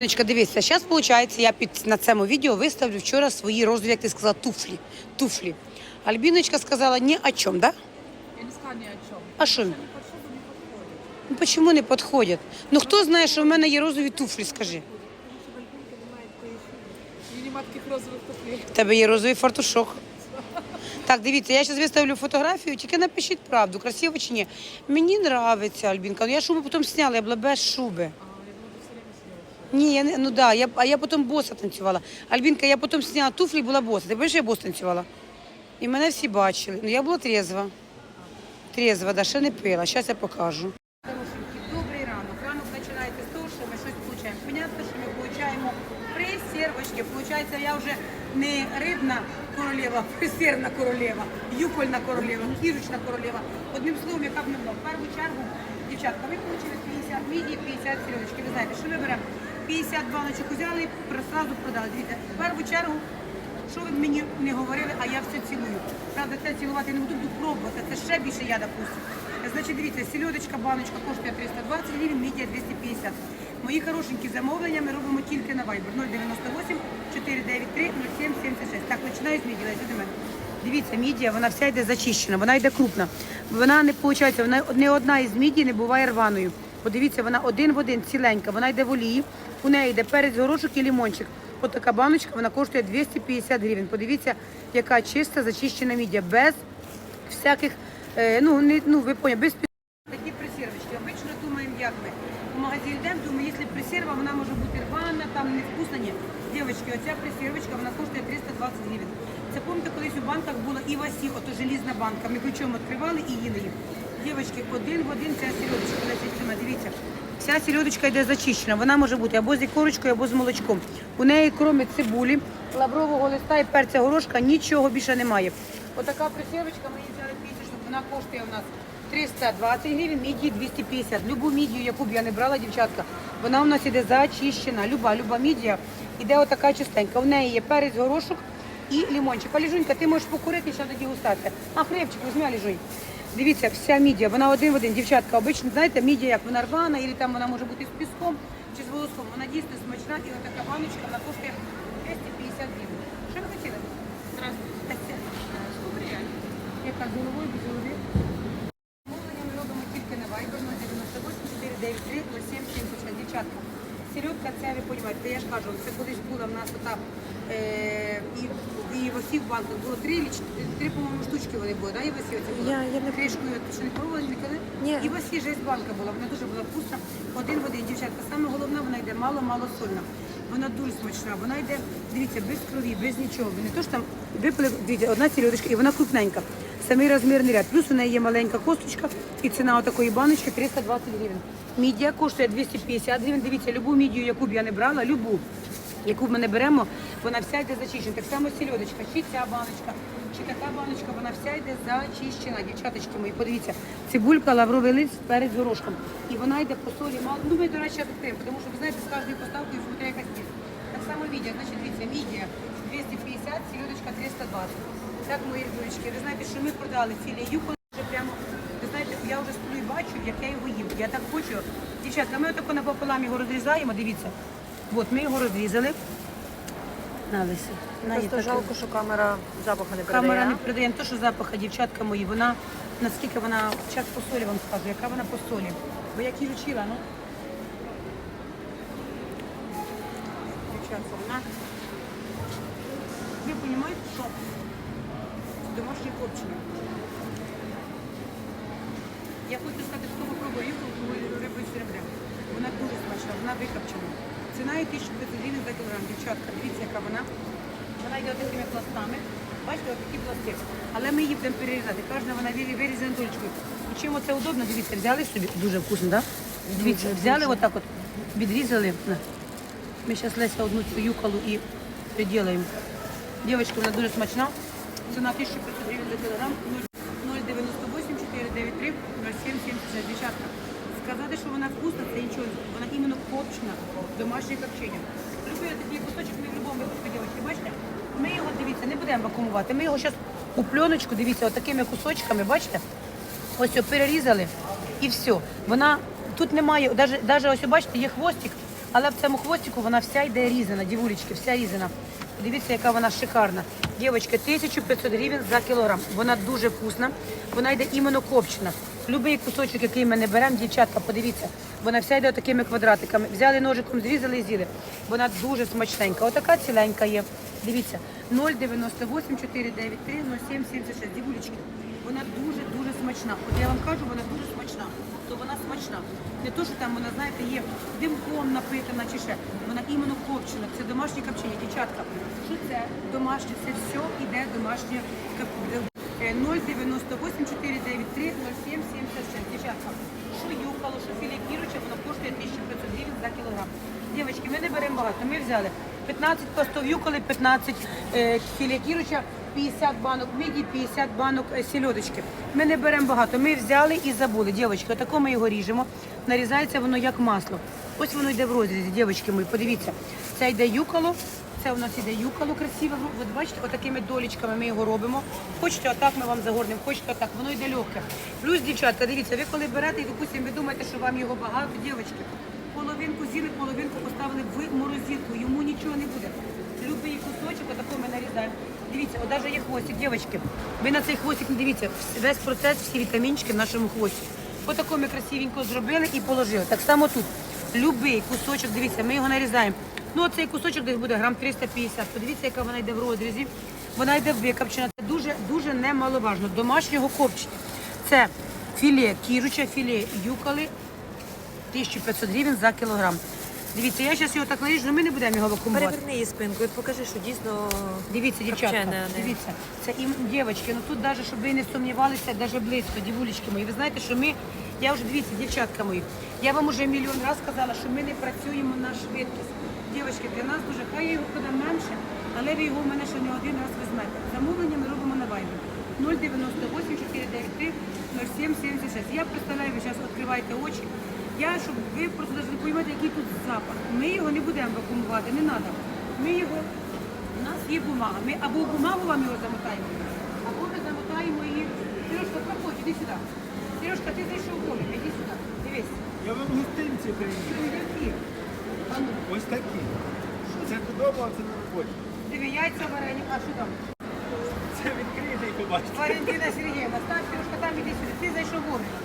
Альбіночка, дивіться, зараз виходить, я під на цьому відео виставлю вчора свої розові, як ти сказала, туфлі. туфлі. Альбіночка сказала ні о чому, да? Я не сказала ни о чем. А що? Ну чому не підходять? Ну хто знає, що в мене є розові туфлі, скажи. Нема таких. В тебе є розовий фартушок. Так, дивіться, я зараз виставлю фотографію, тільки напишіть правду, красиво чи ні. Мені подобається Альбінка. Ну я шубу потім зняла, я була без шуби. Ні, я не, ну да, я, а я потім боса танцювала. Альбінка, я потім зняла туфлі була боса. Ти бачиш, я бос танцювала? І мене всі бачили. Ну я була трезва. Трезва, да, ще не пила. Зараз я покажу. Добрий ранок. Ранок починається з того, що ми щось получаємо. Понятно, що ми получаємо присервочки. Получається, я вже не рибна королева, присервна королева, юкольна королева, кірочна королева. Одним словом, яка б не була. В першу чергу, дівчатка, ми отримали 50 міді, 50 сільодочки. Ви знаєте, що ми беремо? 50 баночок взяли, одразу продали. Дивіться, в першу чергу що ви мені не говорили, а я все цілую. Правда, це цілувати не буду, буду пробувати. Це ще більше я допустим. Значить, дивіться, сільодочка, баночка коштує 320 гривень, мідія 250. Мої хорошенькі замовлення ми робимо тільки на Viber 098 493 0776. Так, починаю з мідії, Леся, до мене. Дивіться, мідія, вона вся йде зачищена, вона йде крупна. Вона не виходить, вона не одна із мідій не буває рваною. Подивіться, вона один в один ціленька, вона йде в олії, у неї йде перець, горошок і лімончик. От така баночка, вона коштує 250 гривень. Подивіться, яка чиста, зачищена мідія, без всяких, е, ну, не, ну ви поняли, без Такі пресервочки. Обично думаємо, як ми. В магазин йдемо, думаю, якщо пресерва, вона може бути рвана, там не вкусна. Ні. Дівчатки, оця пресервочка, вона коштує 320 гривень. Це пам'ятаєте, колись у банках була і васі, ото желізна банка. Ми ключом відкривали і їли їх. Дівчатки, один в один ця Іванівна, дивіться. Вся сільодочка йде зачищена. Вона може бути або з ікорочкою, або з молочком. У неї, крім цибулі, лаврового листа і перця горошка, нічого більше немає. Отака присірочка, ми її взяли пісічну, вона коштує у нас 320 гривень, мідії 250. Любу мідію, яку б я не брала, дівчатка, вона у нас іде зачищена. Люба, люба мідія іде отака чистенька. В неї є перець, горошок і лимончик. А Ліжунька, ти можеш покурити, ще тоді густатися. А хлібчик, візьми, Ліжунь. Дивіться, вся мідія, вона один в один. Дівчатка, обично, знаєте, мідія, як вона рвана, і там вона може бути з піском чи з волоском. Вона дійсно смачна, і отака баночка, вона коштує 250 гривень. Що ви хотіли? Здравствуйте. Яка з головою, без голови? Замовлення ми робимо тільки на Viber 098 493 0776. Дівчатка, сільотка, це ви розумієте, я ж кажу, це колись була в нас отак, е, і, і в усіх банках було три, ліч- три по-моєму, штучки вони були, да, і в усі оці були? Я- я не Кришкою, ти що не пробували ніколи? Ні. І в усі жесть банка була, вона дуже була вкусна, один в один. Дівчатка, саме головне, вона йде мало-мало сольна. Вона дуже смачна, вона йде, дивіться, без крові, без нічого. Не то, що там випили, дивіться, одна сільодочка, і вона крупненька. Самий розмірний ряд. Плюс у неї є маленька косточка, і ціна отакої баночки 320 гривень. Мідія коштує 250 гривень. Дивіться, любу мідію, яку б я не брала, любу, яку б ми не беремо, вона вся йде зачищена. Так само сільодочка, чи ця баночка, чи така баночка, вона вся йде зачищена. Дівчаточки мої, подивіться, цибулька, лавровий лист перед горошком. І вона йде по солі мало. Ну, ми, до речі, відкриємо, тому що ви знаєте, з кожною поставкою смотря якась є. Так само мідія, значить, дивіться, мідія 250, сільодочка 320. Так, мої рідулечки, ви знаєте, що ми продали філе юко вже прямо, ви знаєте, я вже сплю і бачу, як я його їм. Я так хочу. Дівчатка, ми отако напополам його розрізаємо, дивіться. От, ми його розрізали. На, Леся. Просто жалко, що камера запаху не передає. Камера не передає не те, що запаха, дівчатка мої, вона наскільки вона, час по солі вам скажу, яка вона по солі. Бо як її вчила, ну. Дівчатка, вона. Ви розумієте, що домашнє копчення. Я хочу сказати, хто попробує рибу, рибу з серебря. Вона дуже смачна, вона викопчена. Ціна є 1500 гривень за кілограм. Дівчатка, дивіться, яка вона. Вона йде такими пластами. Бачите, ось такі пласти. Але ми її будемо перерізати. Кожна вона вирізана долечкою. І чим це удобно, дивіться, взяли собі, дуже вкусно, так? Да? Дивіться, взяли отак от, відрізали. Ми зараз Леся одну цю юкалу і приділаємо. Дівчатка, вона дуже смачна. Ціна 1500 гривень за кілограм. 098 493 0776. Дівчатка. Сказати, що вона вкусна, це нічого. Вона іменно копчена, домашнє копчення. Любий такий кусочок ми в будь-якому випадку, дівчатки, бачите? Ми його, дивіться, не будемо вакуумувати. Ми його зараз у пленочку, дивіться, отакими кусочками, бачите? Ось його перерізали і все. Вона тут немає, навіть ось бачите, є хвостик, Але в цьому хвостику вона вся йде різана, дівулечки, вся різана. Дивіться, яка вона шикарна. Дівчатки, 1500 гривень за кілограм. Вона дуже вкусна, вона йде іменно копчена. Любий кусочок, який ми не беремо, дівчатка, подивіться, вона вся йде такими квадратиками. Взяли ножиком, зрізали і з'їли. Вона дуже смачненька. Отака ціленька є. Дивіться, 098 493 0776. Дівулечки, вона дуже-дуже смачна. От я вам кажу, вона дуже смачна. То вона смачна. Не то, що там вона, знаєте, є димком напитана чи ще. Вона іменно копчена. Це домашнє копчення. Дівчатка, що це домашнє? Це все іде домашнє копчення. 098 493 0776. Дівчатка, що юхало, що філе кіроча, воно коштує 1500 гривень за кілограм. Дівчатки, ми не беремо багато. Ми взяли 15 пластов юколи, 15 е, філе кіроча, 50 банок міді, 50 банок е, сільодочки. Ми не беремо багато. Ми взяли і забули. Дівчатки, отако ми його ріжемо. Нарізається воно як масло. Ось воно йде в розрізі, дівчатки мої, подивіться. Це йде юкало, це у нас іде юкало красиве. От бачите, отакими долічками ми його робимо. Хочете, отак ми вам загорнемо, хочете отак, воно йде легке. Плюс, дівчатка, дивіться, ви коли берете і допустимо, ви думаєте, що вам його багато, дівчатки, половинку з'їли, половинку поставили в морозилку, йому нічого не буде. Любий кусочок, отако ми нарізаємо. Дивіться, от навіть є хвостик, дівчатки. Ви на цей хвостик не дивіться, весь процес, всі вітамінчики в нашому хвості. Отако ми красивенько зробили і положили. Так само тут. Любий кусочок, дивіться, ми його нарізаємо. Ну, оцей кусочок десь буде грам 350. Подивіться, яка вона йде в розрізі. Вона йде викопчена. Це дуже дуже немаловажно. Домашнього копчення. Це філе кіруча, філе юкали, 1500 гривень за кілограм. Дивіться, я зараз його так наріжу, але ми не будемо його вакуумувати. Переверни її спинку і покажи, що дійсно Дивіться, дівчатка, Копчене, а не- дивіться, це і дівчатки, ну тут навіть, щоб ви не сумнівалися, навіть близько, дівулечки мої. Ви знаєте, що ми, я вже дивіться, дівчатка мої, я вам уже мільйон разів сказала, що ми не працюємо на швидкість. Дівчатки, для нас дуже, хай його куди менше, але ви його в мене ще не один раз візьмете. Замовлення ми робимо на вайбі. 098 493 0776. Я представляю, ви зараз відкриваєте очі. Я, щоб ви просто навіть не розумієте, який тут запах. Ми його не будемо вакуумувати, не треба. Ми його у нас є бумага. Ми або бумагу вам його замотаємо, або ми замотаємо її. Сережка, проходь, іди сюди. Сережка, ти зайшов в домик, іди сюди. Дивись. Я вам гостинці приніс. Що які? А ну, Ось такі. Це додому, а це на роботі. диви, яйця варені, а що там? Це відкритий побачите. Валентина Сергіївна, стань, Сережка, там іди сюди. Ти зайшов вовремя.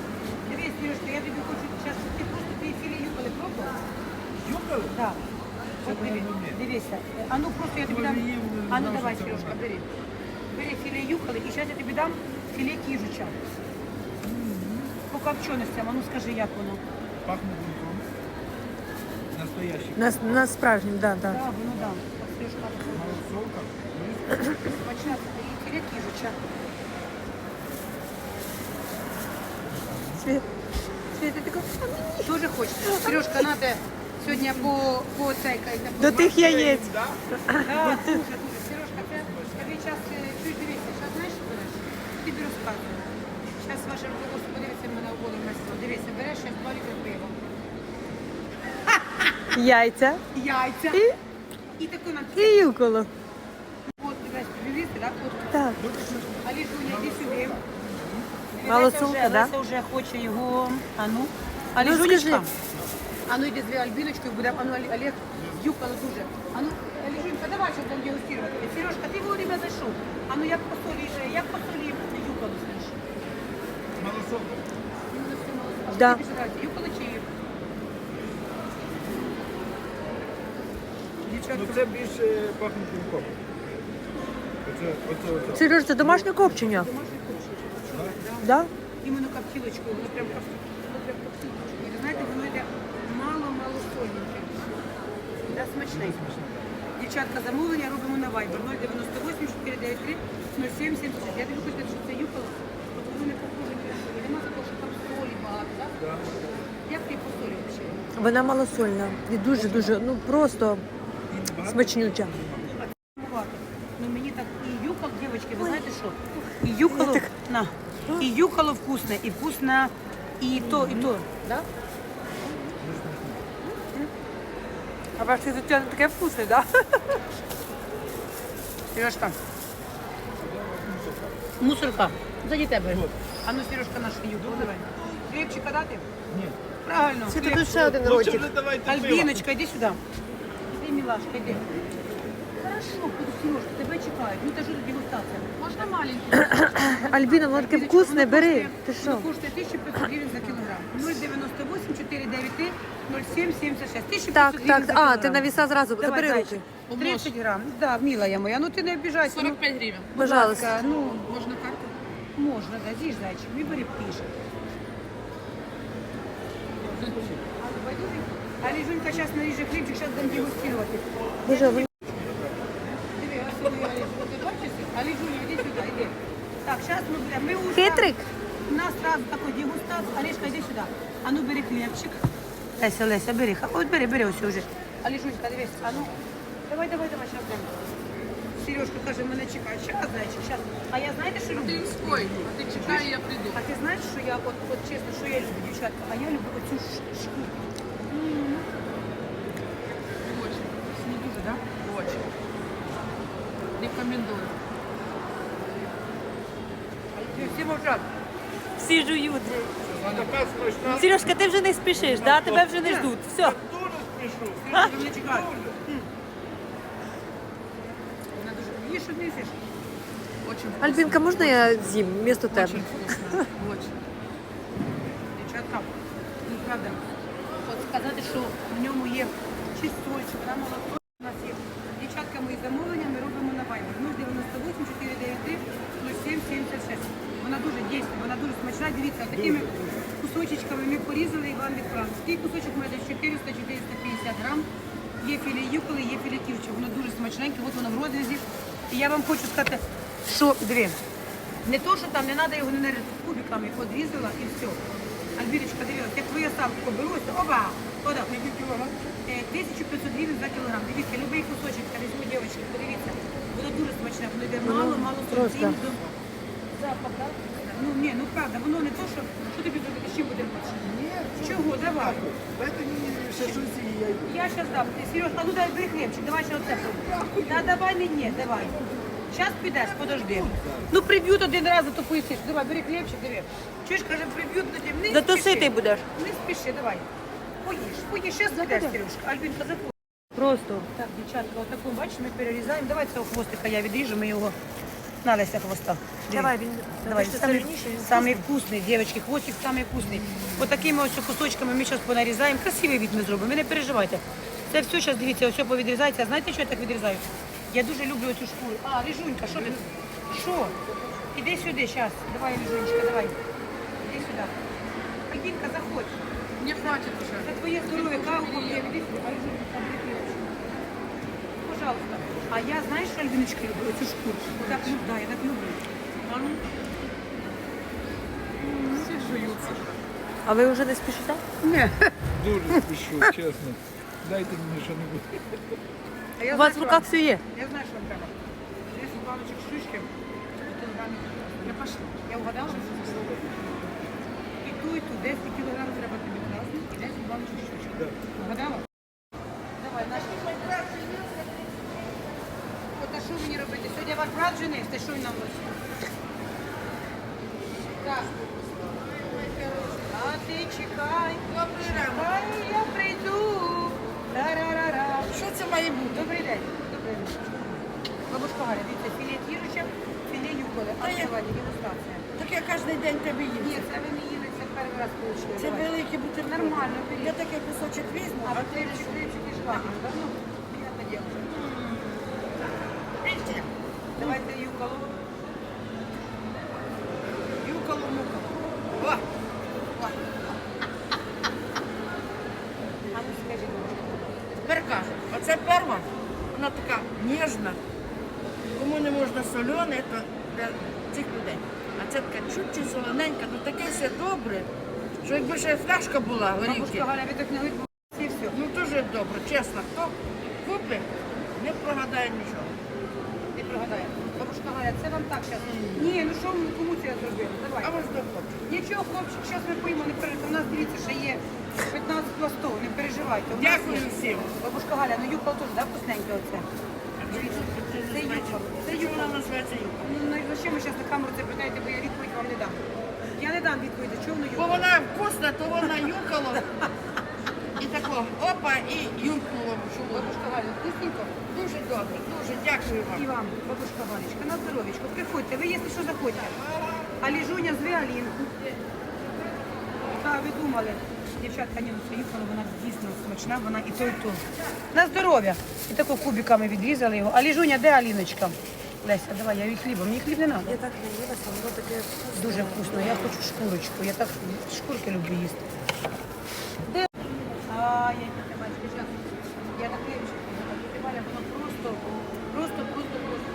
Дивись, Сережка, я тобі хочу зараз, щоб ти просто твої філі юкали пробував. Юкали? Так. От Це диви, не вміє. дивися. А ну просто я тобі дам. Може, їм не А ну знав, давай, що це Сережка, вона. бери. Бери філе юкали і зараз я тобі дам філе кіжуча. По копченостям, а ну скажи, як воно. Пахне бунтом. Настоящий. на, на справжнім, да, да. Так, воно да. Сережка, Малосолка. смачна, і філе кіжуча. Світ. Світ, ти така, Дуже хочеться. Сережка, надо сьогодні по, по цей До тих яєць. Да, дуже, дуже. Сережка, це тобі час чуть дивіться, зараз знаєш, що береш? Тобі розказую. Зараз ваше руководство подивиться мене у воду мастеру. Дивіться, береш ще два літри пива. Яйця Яйця. і, І таку нам і юколо. От, дивись, привізти, так? От. Так. Йди сюди. Вже- да? Леся вже хоче його, а ну. А Ну, Ліжунечка. скажи. А ну йди з Альбіночкою буде, а ну Олег- юкало дуже. А ну, Ліжунька, давай, щоб там дегустувати. Сережка, ти вовремя зайшов. А ну як по солі, же, як по солі юкало слиш? Малосолка. Да. Юкало чи Ну це більше пахне. Оце, оце, оце. Сереж, це домашнє копчення. домашнє копчення. Да? Іменно коптілочкою, воно прям ви знаєте, воно йде мало-мало сольненьке. Да, смачненько. Дівчатка, замовлення робимо на Viber 098 493 0770. Я тобі хочу сказати, що це юкало, от воно не похоже ні на що. Нема такого, що там солі багато, так? Да. Як ти по солі взагалі? Вона малосольна. І дуже-дуже, ну просто смачнюча. Ну мені так і юкало, дівчатки, ви знаєте що? І юкало, на, і юкало вкусне, і вкусне, і то, і то. Да? А ваше життя не таке вкусне, да? Сережка. Мусорка. Заді тебе. А ну, Сережка, наш юг. Давай. Хлібчика дати? Ні. Правильно. Це тут ще один Лучше ротик. вже давайте пиво. Альбіночка, іди сюди. Іди, мілашка, іди. Хорошо, Сережка, тебе чекають. Ну що дегустація? Можна маленький? Альбіна, воно таке вкусне, бери. Ти що? Воно коштує 1500 гривень за кілограм. 098 493 07 76. 1500 Так, гривень так, за а, кілограм. ти на віса зразу, Давай, забери зайчик. руки. 30 грам. Да, мила я моя. Ну ти не обіжайся. ну, 45 гривень. будь Пожалуйста. ласка, Ну, Можна карту? можна, да, з'їж зайчик. Не бери пише. А Ліжунька зараз наріже хлібчик, зараз дам дегустувати. Боже, ви- Диви, ось вони, Олежка, ти бачиш? А Ліжуня, іди сюди, іди. Так, зараз ми будемо. Ми уже... Хитрик? У нас сразу такой. Олежка, іди сюди. А ну бери хлібчик. Леся, Леся, бери. Ха- От бери, бери ось уже. А Ліжунька, дивись. А ну, давай, давай, давай, зараз будемо. Сережка каже, мене чекають. Щас, зайчик, щас. А я знаєте, що Ти люблю? їм спой, а ти чекай, я прийду. А ти знаєш, що я, от, от чесно, що я люблю, дівчатка? А я люблю оцю ш- шкурку. Очень, Не дуже, так? очень. Рекомендую. Да? Всі мовчать. Всі жують. Сережка, ти вже не спішиш, да? Тебе вже не ждуть. Все. Я дуже спішу. Вона дуже... Їж, що несеш? Альбінка, можна я з'їм вмісто тебе? Очень вкусно. Очень. Дівчатка, ну правда, от сказати, що в ньому є чистольчик, да, молоко у нас є. Дівчатка, мої замовлення ми робимо на Viber 098 493 07 76. Вона дуже дійсна, вона дуже смачна. Дивіться, такими кусочечками ми порізали і вам відправили. Такий кусочок має десь 400-450 грам. Є філе юколи, є філе ківче. Воно дуже смачненьке, от воно в розрізі. І я вам хочу сказати, що диви, не то, що там не треба його не нарізати кубиками, подрізала і все. Альбірочка, дивіться, як твоє салко беруся, оба, ода, Е, 1500 гривень за кілограм. Дивіться, любий кусочок, та візьму дівчатки, подивіться. Воно дуже смачне, воно йде мало, мало просто. сортів. Запах, так? Ну ні, ну правда, воно не то, що, що тобі зробити, з чим будемо бачити? Чого, давай. Дайте мені ще щось і я йду. Я сейчас дам. Ти, Сереж, а ну дай бери хлібчик, давай ще оце. Та давай не ні, давай. Зараз підеш, подожди. Ну приб'ють один раз, а то поїсиш. Давай, бери хлібчик, диви. Чуєш, каже, приб'ють, ну ти не Зато спіши. ситий будеш. Не спіши, давай. Поїж, поїж, зараз підеш, Сережка. Альбінка, заходь. Просто. Так, дівчатка, отаку, бачиш, ми перерізаємо. Давай цього хвостика я відріжу, ми його... На, Леся, хвоста. Диви. Давай, він Давай, Бачите, самый, сильніший, він самый вкусный, девочки, хвостик самый вкусный. Вот такими ось кусочками ми зараз понарізаємо. Красивий від ми зробимо, ви не переживайте. Це все зараз, дивіться, ось повідрізається. А знаєте, що я так відрізаю? Я дуже люблю цю шкуру. А, Ріжунька, що ти? Що? Іди сюди, зараз. Давай, Ріжунечка, давай. Іди сюди. Альбінка, заходь. Мне хватит уже. Це твоє здоров'я, каву поп'є. Іди сюди. А, Ріжунька, там прикріпиш. Пожалуйста. А я, знаєш, що, Альбіночка, люблю цю шкуру? Так, ну, да, я так люблю. А ну. Все жуются. А ви вже не спішите? Ні. Дуже спішу, чесно. Дайте мені що-небудь. А я У вас в знаю, руках що все є. вам- Я знаю, що вам треба. 10 баночок шишки, кілограмів. Я пошла. Я угадала? І ту, і ту. 10 кілограм треба тобі красний, і 10 баночок шишки. Угадала? Давай, наш. От, а що мені робити? Сьогодні ваш брат женився, що він нам носить? Так. А ти чекай. Чекай, я прийду. Ра-ра-ра-ра. Що це має бути? Добрий день. Добрий день. Бабушка Галя, дивіться, філе кірочок, філе юколи. А я- давайте, дегустація. Так я кожен день тебе їм. Ні, це ви не їли, це перший раз получили. Це Давайте. великий бутерброд. Нормально, беріть. Я такий кусочок візьму, А а ви ти хлібчик, хлібчик і жвачка, да? Ну, приятно діло. Давайте юколу. Юколу, муколу. О! О! А ну скажи, Тепер кажу, оце перва, вона така ніжна. Кому не можна солене, то для цих людей. А це така чуть-чуть солоненька, ну таке все добре, що якби ще фляжка була горівки, бабушка Галя, так не і все. ну дуже добре, чесно. Хто купить, не прогадає нічого. Не прогадає. Бабушка Галя, це вам так зараз. Ні, ну що ми кому це зробили? Давай. А ви ж до хлопців. Нічого, хлопчик, зараз ми поїмо, не переживайте. У нас дивіться, що є 15 пластов, не переживайте. У нас Дякую є. всім. Бабушка Галя, ну юкол теж, да, вкусненьке оце? Дивіться, це юкол. Це Це юкол. вона називається юка. Ну, ну, зачем ви зараз на камеру це питаєте, бо я відповідь вам не дам. Я не дам відповіді, чого воно Бо вона вкусна, то вона юкало. І тако, опа, і юркнуло в. Бабушка Галя, вкусненько. Дуже добре, дуже дякую І вам. вам, бабушка Галечка, на здоров'ячко. Приходьте, ви якщо що заходьте. А ліжуня зве Алінку. Так, ви думали. Дівчатка, ні, ну це вона дійсно смачна, вона і то, і то. На здоров'я. І тако кубиками відрізали його. А ліжуня, де Аліночка? Леся, давай, я їй хлібом. Мені хліб не треба. Я так наїлася, воно таке Дуже вкусно. Я хочу шкурочку. Я так шкурки люблю їсти. Де? А, я не бачу. Я, я так хлібчик. Валя, воно просто, просто, просто, просто.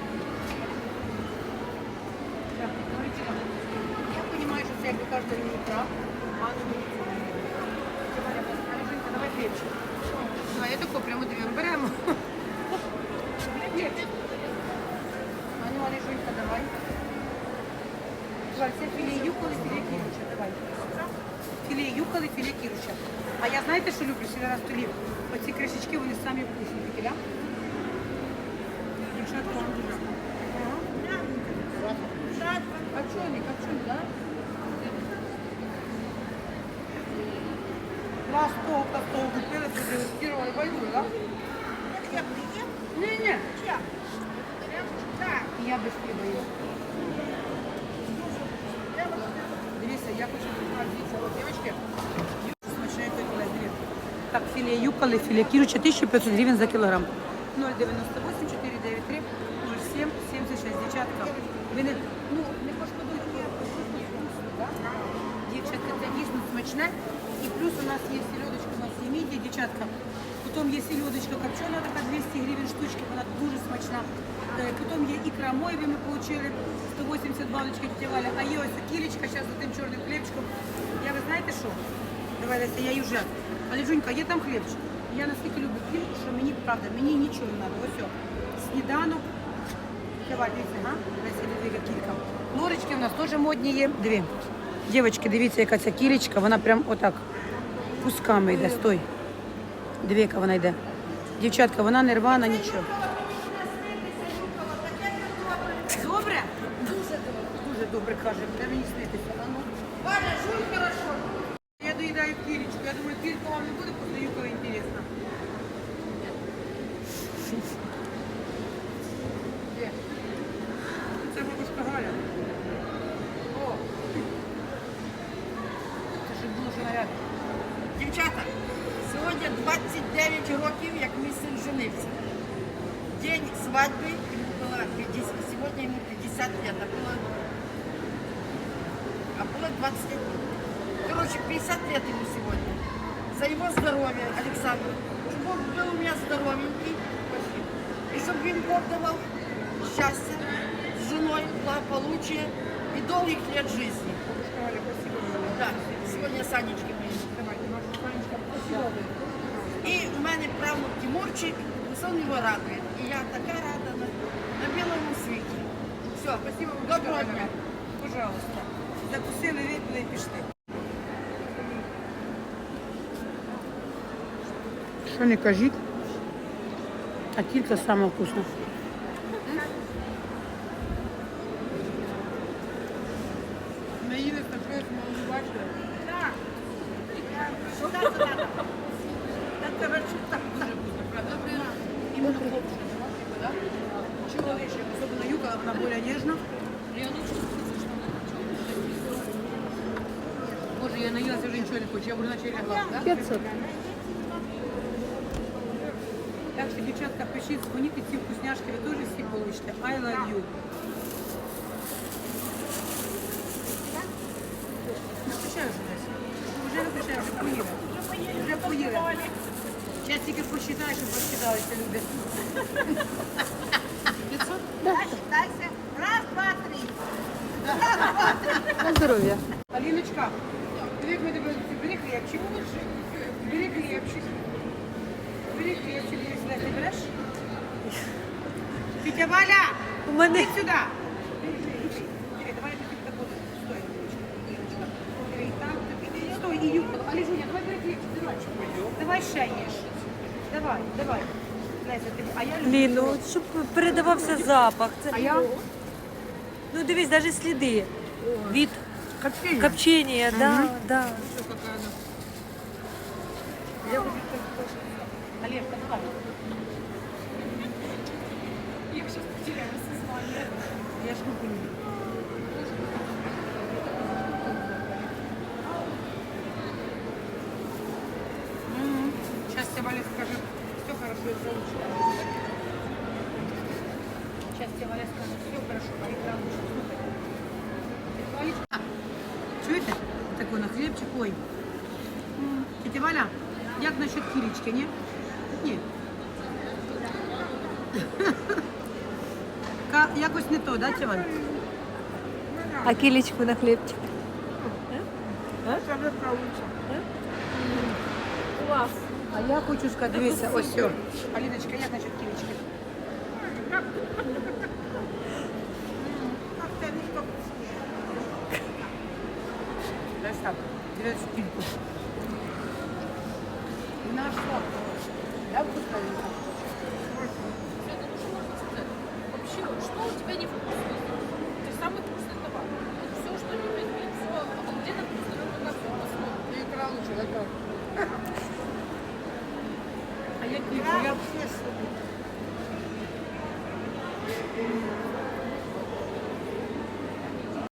Так, Я розумію, що це, як ви кажете, не прав. А ну Валя, давай хлібчик. Я тако прямо дивимо. Філе юколи, філе кіруча. А я знаєте, що люблю сюди на столі? Оці кришечки, вони самі вкусні такі, да? Дівчатка, вам дуже. Ага. Копченый, копченый, да? Два стол, по стол купили, продегустировали, пойду, да? Не-не. Я без хліба їм. Дивіться, я хочу показати, дивіться, Так, філе юкали, філе кіруча, 1500 гривень за кілограм. 098 493 07 76. Дівчатка, ви не, ну, не пошкодуйте? Дівчатка, це дійсно смачне. І плюс у нас є сільодочка, у нас дівчатка. Потім є сільодочка копчена, така 200 гривень штучки, вона дуже смачна. Е, Потім є ікра мойві, ми отримали 180 баночки тетя. А є ось кілечка, зараз за тим чорним хлібчиком. Я ви знаєте що? Давай, я її. Але Жунька, є там хлібчик. Я настільки люблю хліб, що мені правда, мені нічого не треба. Ось. Сніданок. Давай, дивіться? Леся, кілька. Норочки у нас теж модні є. Дві. Дівчатки, дивіться, яка ця кілечка, вона прям отак кусками йде. Стой. Диви, яка вона йде. Дівчатка, вона не рвана, нічого. Добре? Дуже добре. Дуже добре каже, буде мені снитися. Валя, жуй хорошо. Я доїдаю. Я думаю, кілька вам не буде, просто юка інтересно. И чтобы им Бог давал счастье с женой, благополучие и долгих лет жизни. Бабушка Галя, спасибо вам. Да, сегодня Санечки мои. Давайте, наша Санечка, спасибо. І у мене правнук Тимурчик, сон його радує. І я така рада на, на білому світі. Все, Спасибо, вам, доброго Галя. дня. Пожалуйста. Закусили, випили і пішли. Що не кажіть, А кілька саме вкусна. Не їли такої, ми не бачили. Іменно хлопчик, да? Чоловічий, особливо юка, вона більш ніжна. Боже, я наїлася, вже нічого не хочу, я буду наче лягла, да? 500. Так що, дівчатка, пишіть, дзвоніть ці вкусняшки, ви теж всі получите. I love you. Вже десь. Вже напишай, вже поїли. Вже поїли. Зараз тільки посчитай, щоб розкидалися люди. На здоров'я. Аліночка, як ми тебе бери хлібчик. Бери хлібчик. Бери хлібчик, бери сюди. Ти береш? Тетя Валя, У мене Иди сюда. Диви, давай я. Стой, тобі. Стой, і давай бери давай. Їж. Давай, давай. Леся, ти, а я люблю. Лін, ну от щоб передавався запах. Це... А я? Ну дивись, навіть сліди від Копчение. Копчение, да, да. Олежка, давай. Я ж не понимаю. Сейчас тебе Валя скажет, все хорошо, это лучше. Сейчас тебе Валя скажет, все хорошо, а икра лучше. Слухай. Валечка, чуєте? Такой на хлібчик, ой. Тетя Валя, як насчет кілечки, ні? Ні. Ка- Якось не то, да, тетя Валя? А килечку на хлебчик. Советка лучше. Класс. А я хочу сказати, дивися, ось все. Аліночка, як насчет кілечки? Дай так, дивись кільку. На що? Я вкусна.